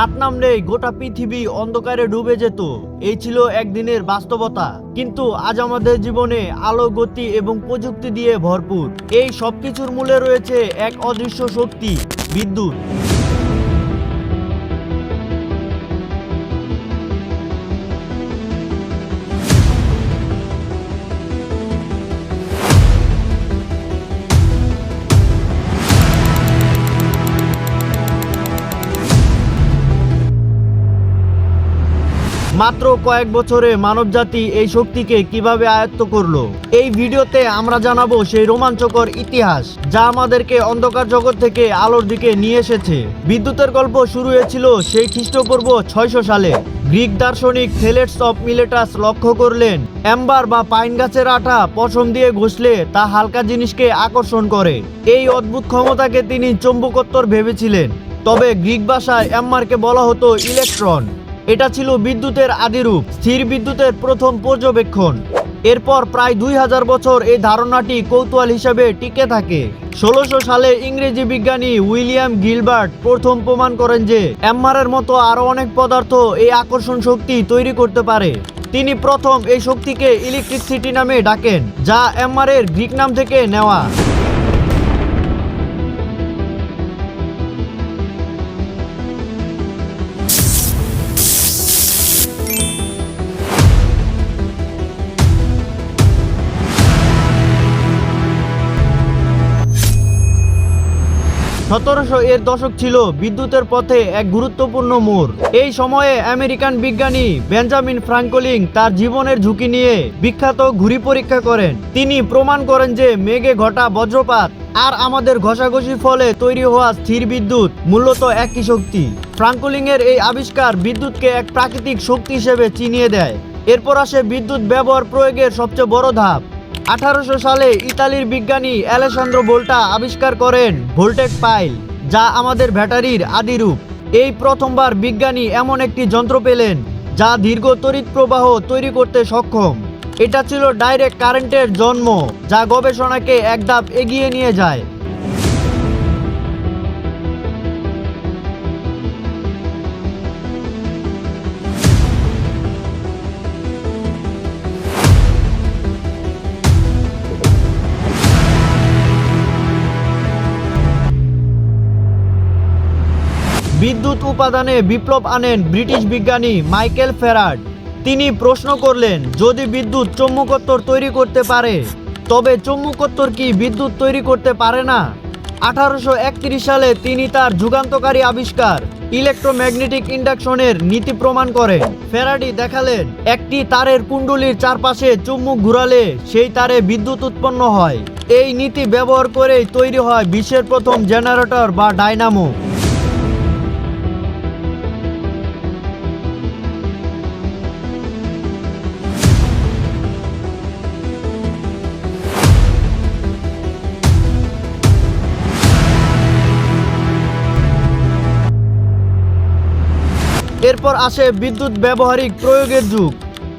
রাত নামলেই গোটা পৃথিবী অন্ধকারে ডুবে যেত। এই ছিল একদিনের বাস্তবতা। কিন্তু আজ আমাদের জীবনে আলো, গতি এবং প্রযুক্তি দিয়ে ভরপুর। এই সবকিছুর মূলে রয়েছে এক অদৃশ্য শক্তি, বিদ্যুৎ। মাত্র কয়েক বছরে মানবজাতি এই শক্তিকে কীভাবে আয়ত্ত করল? এই ভিডিওতে আমরা জানাব সেই রোমাঞ্চকর ইতিহাস, যা আমাদেরকে অন্ধকার জগৎ থেকে আলোর দিকে নিয়ে এসেছে। বিদ্যুতের গল্প শুরু হয়েছিল সেই খ্রিস্টপূর্ব ছয়শো সালে। গ্রিক দার্শনিক থেলেটস অফ মিলেটাস লক্ষ্য করলেন, অ্যাম্বার বা পাইন গাছের আঠা পশম দিয়ে ঘষলে তা হালকা জিনিসকে আকর্ষণ করে। এই অদ্ভুত ক্ষমতাকে তিনি চৌম্বকোত্তর ভেবেছিলেন। তবে গ্রিক ভাষায় অ্যাম্বারকে বলা হতো ইলেকট্রন। এটা ছিল বিদ্যুতের আদিরূপ, স্থির বিদ্যুতের প্রথম পর্যবেক্ষণ। এরপর প্রায় দুই হাজার বছর এই ধারণাটি কৌতূহল হিসেবে টিকে থাকে। ষোলোশো সালে ইংরেজি বিজ্ঞানী উইলিয়াম গিলবার্ট প্রথম প্রমাণ করেন যে অ্যাম্মারের মতো আরও অনেক পদার্থ এই আকর্ষণ শক্তি তৈরি করতে পারে। তিনি প্রথম এই শক্তিকে ইলেকট্রিসিটি নামে ডাকেন, যা অ্যাম্মারের গ্রিক নাম থেকে নেওয়া। সতেরোশো এর দশক ছিল বিদ্যুতের পথে এক গুরুত্বপূর্ণ মোড়। এই সময়ে আমেরিকান বিজ্ঞানী বেঞ্জামিন ফ্রাঙ্কলিং তার জীবনের ঝুঁকি নিয়ে বিখ্যাত ঘুড়ি পরীক্ষা করেন। তিনি প্রমাণ করেন যে মেঘে ঘটা বজ্রপাত আর আমাদের ঘষাঘষির ফলে তৈরি হওয়া স্থির বিদ্যুৎ মূলত একই শক্তি। ফ্রাঙ্কলিং এর এই আবিষ্কার বিদ্যুৎকে এক প্রাকৃতিক শক্তি হিসেবে চিনিয়ে দেয়। এরপর আসে বিদ্যুৎ ব্যবহার প্রয়োগের সবচেয়ে বড় ধাপ। আঠারোশো সালে ইতালির বিজ্ঞানী অ্যালেসান্দ্র ভোল্টা আবিষ্কার করেন ভোল্টেক পাইল, যা আমাদের ব্যাটারির আদিরূপ এই প্রথমবার বিজ্ঞানী এমন একটি যন্ত্র পেলেন, যা দীর্ঘ তড়িৎ প্রবাহ তৈরি করতে সক্ষম। এটা ছিল ডাইরেক্ট কারেন্টের জন্ম, যা গবেষণাকে এক ধাপ এগিয়ে নিয়ে যায়। বিদ্যুৎ উপাদানে বিপ্লব আনেন ব্রিটিশ বিজ্ঞানী মাইকেল ফেরাড তিনি প্রশ্ন করলেন, যদি বিদ্যুৎ চৌম্বকোত্তর তৈরি করতে পারে, তবে চৌম্বকোত্তর কি বিদ্যুৎ তৈরি করতে পারে না? আঠারোশো একত্রিশ সালে তিনি তার যুগান্তকারী আবিষ্কার ইলেকট্রোম্যাগনেটিক ইন্ডাকশনের নীতি প্রমাণ করেন। ফেরাডি দেখালেন, একটি তারের কুণ্ডলীর চারপাশে চুম্বক ঘুরালে সেই তারে বিদ্যুৎ উৎপন্ন হয়। এই নীতি ব্যবহার করেই তৈরি হয় বিশ্বের প্রথম জেনারেটর বা ডাইনামো। এরপর আসে বিদ্যুৎ ব্যবহারিক প্রয়োগের যুগ।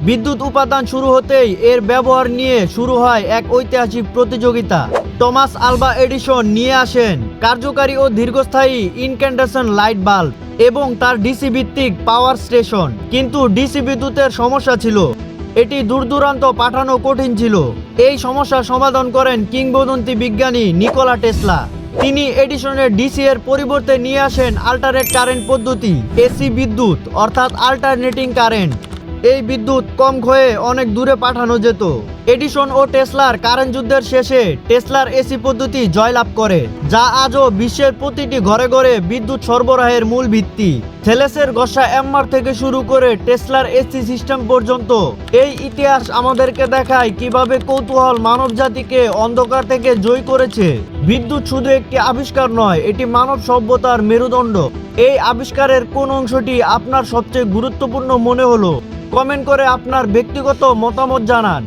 বিদ্যুৎ উপাদান শুরু হতেই এর ব্যবহার নিয়ে শুরু হয় এক ঐতিহাসিক প্রতিযোগিতা। টমাস আলবা এডিসন নিয়ে আসেন। কার্যকারী ও দীর্ঘস্থায়ী ইনক্যান্ডেশন লাইট বাল্ব এবং তার ডিসি ভিত্তিক পাওয়ার স্টেশন। কিন্তু ডিসি বিদ্যুতের সমস্যা ছিল। এটি দূর দূরান্ত পাঠানো কঠিন ছিল। এই সমস্যা সমাধান করেন কিংবদন্তি বিজ্ঞানী নিকোলা টেসলা। তিনি এডিশনের ডিসি এর পরিবর্তে নিয়ে আসেন আল্টারনেট কারেন্ট পদ্ধতি এসি বিদ্যুৎ, অর্থাৎ আল্টারনেটিং কারেন্ট এই বিদ্যুৎ কম ক্ষয়ে অনেক দূরে পাঠানো যেত। এডিশন ও টেসলার কারেন্ট যুদ্ধের শেষে টেসলার এসি পদ্ধতি জয়লাভ করে, যা আজও বিশ্বের প্রতিটি ঘরে ঘরে বিদ্যুৎ সরবরাহের মূল ভিত্তি। থেলেসের গসা এম্মার থেকে শুরু করে টেসলার এসি সিস্টেম পর্যন্ত। এই ইতিহাস আমাদেরকে দেখায় কীভাবে কৌতূহল মানব জাতিকে অন্ধকার থেকে জয় করেছে। বিদ্যুৎ শুধু একটি আবিষ্কার নয়, এটি মানব সভ্যতার মেরুদণ্ড। এই আবিষ্কারের কোন অংশটি আপনার সবচেয়ে গুরুত্বপূর্ণ মনে হলো? কমেন্ট করে আপনার ব্যক্তিগত মতামত জানান।